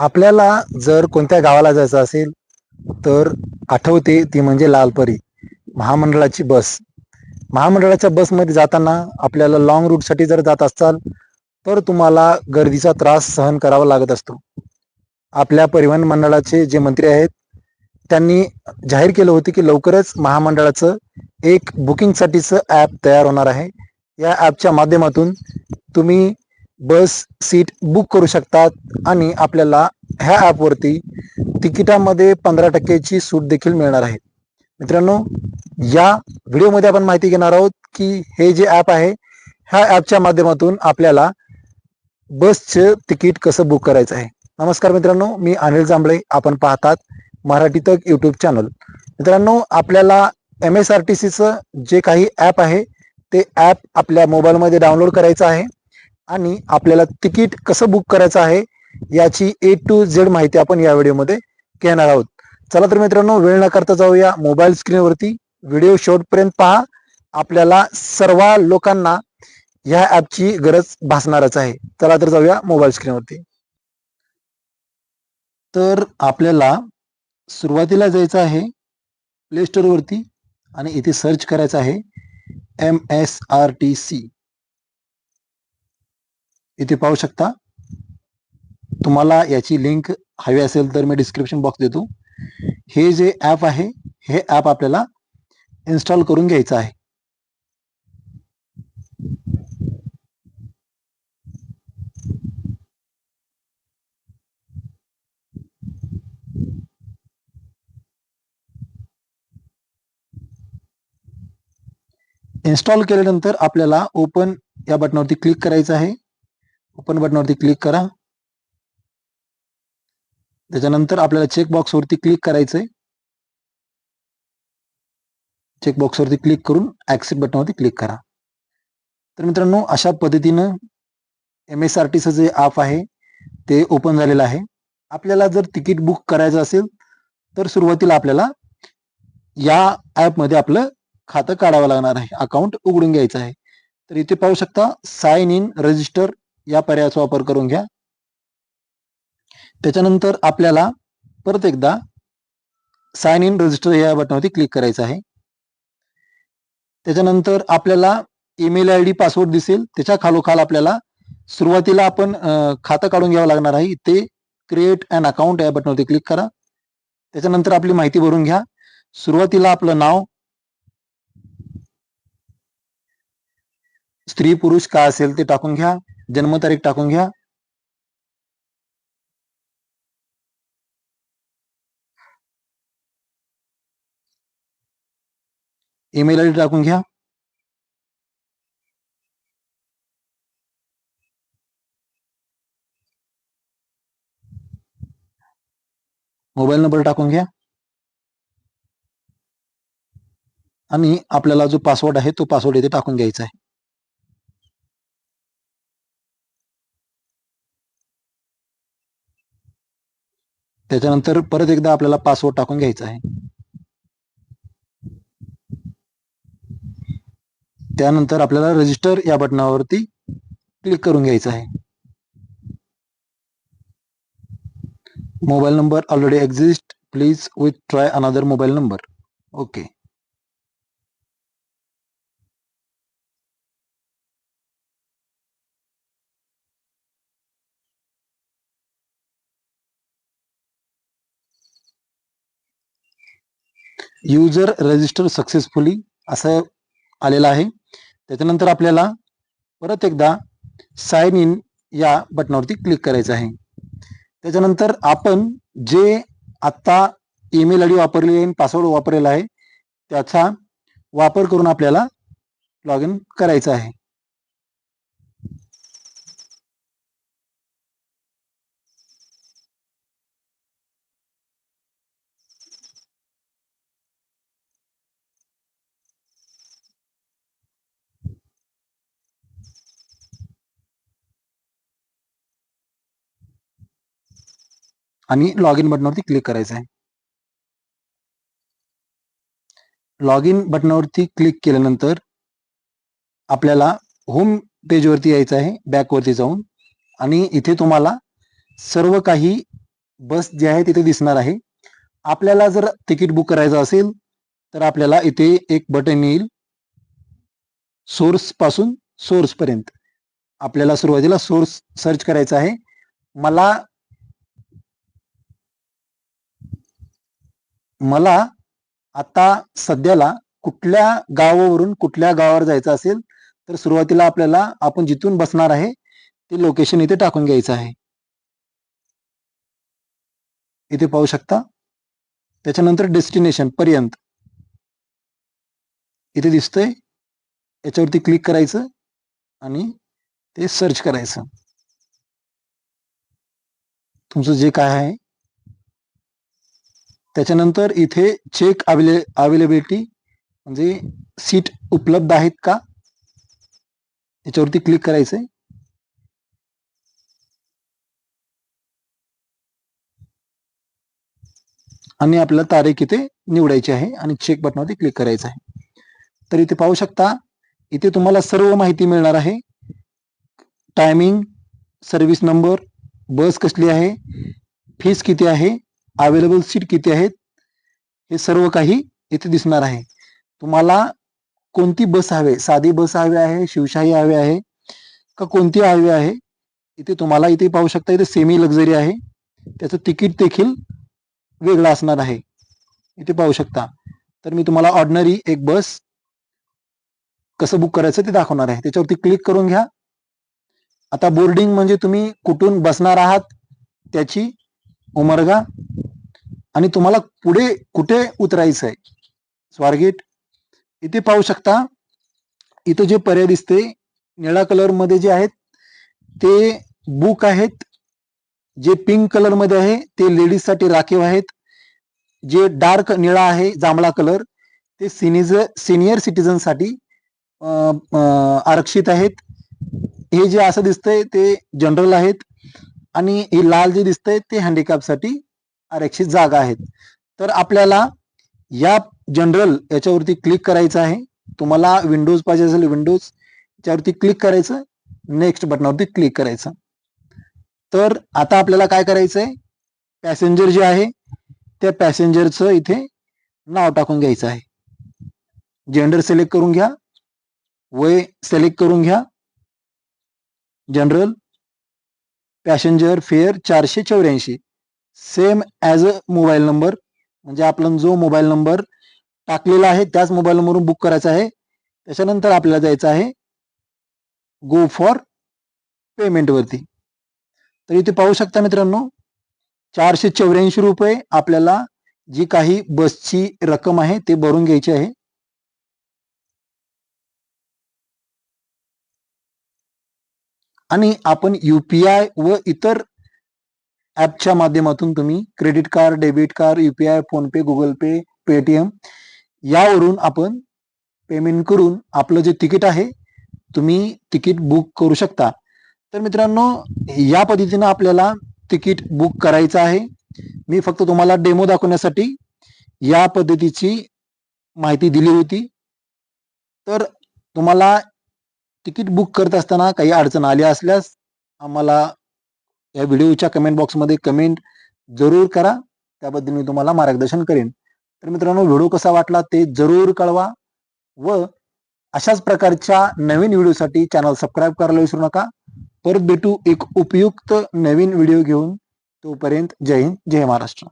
आपल्याला जर कोणत्या गावाला जायचं असेल तर आठवते ती म्हणजे लालपरी महामंडळाची बस. महामंडळाच्या बसमध्ये जाताना आपल्याला लॉंग रूटसाठी जर जात असाल तर तुम्हाला गर्दीचा त्रास सहन करावा लागत असतो. आपल्या परिवहन मंडळाचे जे मंत्री आहेत त्यांनी जाहीर केलं होतं की लवकरच महामंडळाचं एक बुकिंगसाठीचं ॲप तयार होणार आहे. या ॲपच्या माध्यमातून तुम्ही बस सीट बुक करू शकतात आणि आपल्याला ह्या ॲपवरती तिकिटामध्ये पंधरा टक्क्याची सूट देखील मिळणार आहे. मित्रांनो या व्हिडिओमध्ये आपण माहिती घेणार आहोत की हे जे ॲप आहे ह्या ॲपच्या माध्यमातून आपल्याला बसचं तिकीट कसं बुक करायचं आहे. नमस्कार मित्रांनो मी अनिल जांभळे. आपण पाहतात मराठी तक यूट्यूब चॅनल मित्रांनो आपल्याला एम एस आर टी सीचं जे काही ॲप आहे ते ॲप आपल्या मोबाईलमध्ये डाउनलोड करायचं आहे. आणि आपल्याला तिकीट कसं बुक करायचं आहे याची ए टू झेड माहिती आपण या व्हिडिओमध्ये घेणार आहोत. चला तर मित्रांनो वेळ न करता जाऊया. मोबाईल स्क्रीनवरती व्हिडिओ शेवटपर्यंत पहा. आपल्याला सर्व लोकांना ह्या ॲपची गरज भासणारच आहे. चला तर जाऊया मोबाईल स्क्रीनवरती तर आपल्याला सुरुवातीला जायचं आहे प्ले स्टोअरवरती आणि इथे सर्च करायचं आहे M S R T C इथे पाहू शकता. तुम्हाला याची लिंक हवी असेल तर मी डिस्क्रिप्शन बॉक्स देतो. हे जे ॲप आहे हे ॲप आपल्याला इन्स्टॉल करून घ्यायचं आहे. इन्स्टॉल केल्यानंतर आपल्याला ओपन या बटनावरती क्लिक करायचं आहे. ओपन बटनावरती क्लिक करा. त्याच्यानंतर आपल्याला चेक बॉक्सवरती क्लिक करायचं आहे चेक बॉक्सवरती क्लिक करून ऍक्सेप्ट बटनावरती क्लिक करा. तर मित्रांनो अशा पद्धतीनं एम एस आर टीचं जे ॲप आहे ते ओपन झालेलं आहे. आपल्याला जर तिकीट बुक करायचं असेल तर सुरुवातीला आपल्याला या ॲपमध्ये आपलं खातं काढावं लागणार आहे. अकाउंट उघडून घ्यायचं आहे. तर इथे पाहू शकता साइन इन रजिस्टर या पर्यायाचा वापर करून घ्या. त्याच्यानंतर आपल्याला परत एकदा साइन इन रजिस्टर या बटनावरती क्लिक करायचं आहे. त्याच्यानंतर आपल्याला ईमेल आय डी पासवर्ड दिसेल. त्याच्या खालोखाल आपल्याला सुरुवातीला आपण खातं काढून घ्यावं लागणार आहे. ते क्रिएट अँड अकाउंट या बटनावरती क्लिक करा. त्याच्यानंतर आपली माहिती भरून घ्या. सुरुवातीला आपलं नाव स्त्री पुरुष काय असेल ते टाकून घ्या जन्मतारीख टाकून घ्या. ईमेल आय डी टाकून घ्या. मोबाईल नंबर टाकून घ्या. आणि आपल्याला जो पासवर्ड आहे तो पासवर्ड इथे टाकून घ्यायचा आहे. त्याच्यानंतर परत एकदा आपल्याला पासवर्ड टाकून घ्यायचा आहे. त्यानंतर आपल्याला रजिस्टर या बटनावरती क्लिक करून घ्यायचं आहे. Mobile number already exist please with try another mobile number okay user register successfully असं आलेलं आहे. त्याच्यानंतर आपल्याला परत एकदा साइन इन या बटनावरती क्लिक करायचं आहे. त्याच्यानंतर आपण जे आत्ता ईमेल आय डी वापरलेली आहे पासवर्ड वापरलेला आहे त्याचा वापर करून आपल्याला लॉग इन करायचं आहे. आणि लॉग इन बटनावरती क्लिक करायचं आहे. लॉग इन बटनावरती क्लिक केल्यानंतर आपल्याला होम पेजवरती यायचं आहे बॅकवरती जाऊन. आणि इथे तुम्हाला सर्व काही बस जी आहे तिथे दिसणार आहे. आपल्याला जर तिकीट बुक करायचं असेल तर आपल्याला इथे एक बटन येईल. सोर्सपासून सोर्स पर्यंत. आपल्याला सुरुवातीला सोर्स सर्च करायचा आहे. मला मला आता सध्याला कुठल्या गावावरून कुठल्या गावावर जायचं असेल तर सुरुवातीला आपल्याला आपण जिथून बसणार आहे ते लोकेशन इथे टाकून घ्यायचं आहे. इथे पाहू शकता. त्याच्यानंतर डेस्टिनेशन पर्यंत. इथे दिसतंय. याच्यावरती क्लिक करायचं आणि ते सर्च करायचं. तुमचं जे काय आहे त्याच्यानंतर इथे चेक अवेले अवेलेबिलिटी म्हणजे सीट उपलब्ध आहेत का? याच्यावरती क्लिक करायचंय. आणि आपल्याला तारीख इथे निवडायची आहे आणि चेक बटनावरती क्लिक करायचं आहे. तर इथे पाहू शकता इथे तुम्हाला सर्व माहिती मिळणार आहे. टायमिंग सर्व्हिस नंबर बस कसली आहे फीस किती आहे अवेलेबल सीट किती आहेत? हे सर्व काही इथे दिसणार आहे. तुम्हाला कोणती बस हवे? साधी बस हवी आहे शिवशाही हवी आहे का कोणती हवी आहे? इथे तुम्हाला इथे पाहू शकता इथे सेमी लक्झरी आहे. त्याचं तिकीट देखील वेगळं असणार आहे. इथे पाहू शकता. तर मी तुम्हाला ऑर्डनरी एक बस कसं बुक करायचं ते दाखवणार आहे. त्याच्यावरती क्लिक करून घ्या. आता बोर्डिंग म्हणजे तुम्ही कुठून बसणार आहात? त्याची उमरगा आणि तुम्हाला पुढे कुठे उतरायचं आहे स्वारगेट. इथे पाहू शकता इथं जे पर्याय दिसते निळा कलरमध्ये जे आहेत ते बुक आहेत. जे पिंक कलरमध्ये आहे ते लेडीजसाठी राखीव आहेत. जे डार्क निळा आहे जांभळा कलर ते सिनिज सिनियर सिटीजनसाठी आरक्षित आहेत. हे जे असं दिसतंय ते जनरल आहेत. आणि हे लाल जे दिसतंय ते हँडिकॅपसाठी आरक्षित जागा आहेत. तर आपल्याला या जनरल याच्यावरती क्लिक करायचं आहे. तुम्हाला विंडोज पाहिजे असेल विंडोज याच्यावरती क्लिक करायचं. नेक्स्ट बटनावरती क्लिक करायचं. तर आता आपल्याला काय करायचंय? पॅसेंजर जे आहे त्या पॅसेंजरचं इथे नाव टाकून घ्यायचं आहे. जेंडर सिलेक्ट करून घ्या. वय सिलेक्ट करून घ्या. जनरल पॅसेंजर फेअर चारशे चौऱ्याऐंशी. Same as a mobile number म्हणजे आपण जो मोबाईल नंबर टाकलेला आहे त्याच मोबाईल नंबरवरून बुक करायचा आहे. त्याच्यानंतर आपल्याला जायचं आहे गो फॉर पेमेंटवरती तर इथे पाहू शकता मित्रांनो चारशे चौऱ्याऐंशी रुपये आपल्याला जी काही बसची रक्कम आहे ते भरून घ्यायची आहे. आणि आपण युपीआय व इतर ॲपच्या माध्यमातून तुम्ही credit card debit card UPI PhonePe Google Pay Paytm यावरून आपण पेमेंट करून आपलं जे तिकीट आहे तुम्ही तिकीट बुक करू शकता. तर मित्रांनो या पद्धतीनं आपल्याला तिकीट बुक करायचं आहे. मी फक्त तुम्हाला डेमो दाखवण्यासाठी या पद्धतीची माहिती दिली होती. तर तुम्हाला तिकीट बुक करत असताना काही अडचण आली असल्यास आम्हाला या व्हिडिओच्या कमेंट बॉक्समध्ये कमेंट जरूर करा. त्याबद्दल मी तुम्हाला मार्गदर्शन करेन. तर मित्रांनो व्हिडिओ कसा वाटला ते जरूर कळवा व अशाच प्रकारच्या नवीन व्हिडिओसाठी चॅनल सबस्क्राईब करायला विसरू नका. परत भेटू एक उपयुक्त नवीन व्हिडिओ घेऊन. तोपर्यंत जय हिंद जय महाराष्ट्र.